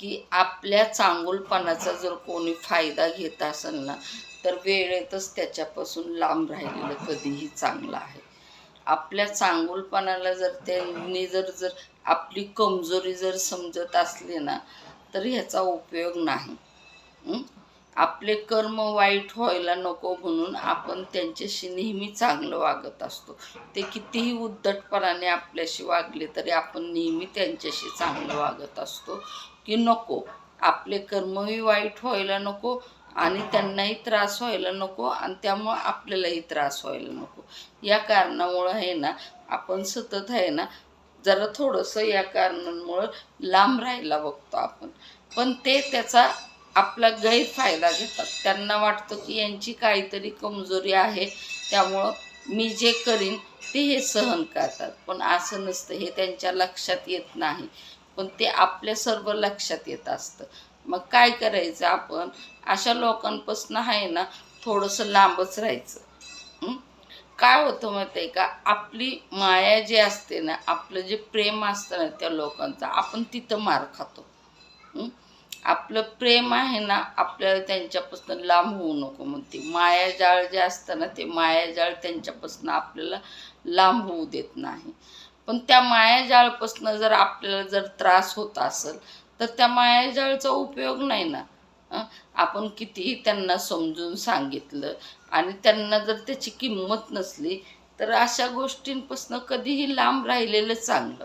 की आपल्या चांगुलपणाचा जर कोणी फायदा घेत असेल ना तर वेळेतच त्याच्यापासून लांब राहिलेलं कधीही चांगलं आहे. आपल्या चांगुलपणाला जर त्यांनी जर जर आपली कमजोरी जर समजत असली ना तर ह्याचा उपयोग नाही. आपले कर्म वाईट व्हायला नको म्हणून आपण त्यांच्याशी नेहमी चांगलं वागत असतो. ते कितीही उद्धटपणाने आपल्याशी वागले तरी आपण नेहमी त्यांच्याशी चांगलं वागत असतो की नको. आपले कर्मही वाईट व्हायला नको आणि त्यांनाही त्रास व्हायला नको आणि त्यामुळं आपल्यालाही त्रास व्हायला नको. या कारणामुळं आहे ना आपण सतत आहे ना जरा थोडंसं या कारणांमुळं लांब राहायला बघतो आपण. पण ते त्याचा आपला गैरफायदा घेतात. त्यांना वाटतं की यांची काहीतरी कमजोरी आहे त्यामुळं मी जे करीन ते हे सहन करतात. पण असं नसतं हे त्यांच्या लक्षात येत नाही. पण ते आपल्या सर्व लक्षात येत असतं. मग काय करायचं आपण? अशा लोकांपासून आहे ना थोडंसं लांबच राहायचं. काय होतं माहिती आहे का? आपली माया जी असते ना आपलं जे प्रेम असतं ना त्या लोकांचं आपण तिथं मार खातो. आपलं प्रेम आहे ना आपल्याला त्यांच्यापासून लांब होऊ नको म्हणते. मायाजाळ जे असतं ना ते मायाजाळ त्यांच्यापासून आपल्याला लांब होऊ देत नाही. पण त्या मायाजाळपासून जर आपल्याला जर त्रास होत असेल तर त्या मायाजाळचा उपयोग नाही ना. आपण कितीही त्यांना समजून सांगितलं आणि त्यांना जर त्याची किंमत नसली तर अशा गोष्टींपासून कधीही लांब राहिलेलं चांगलं.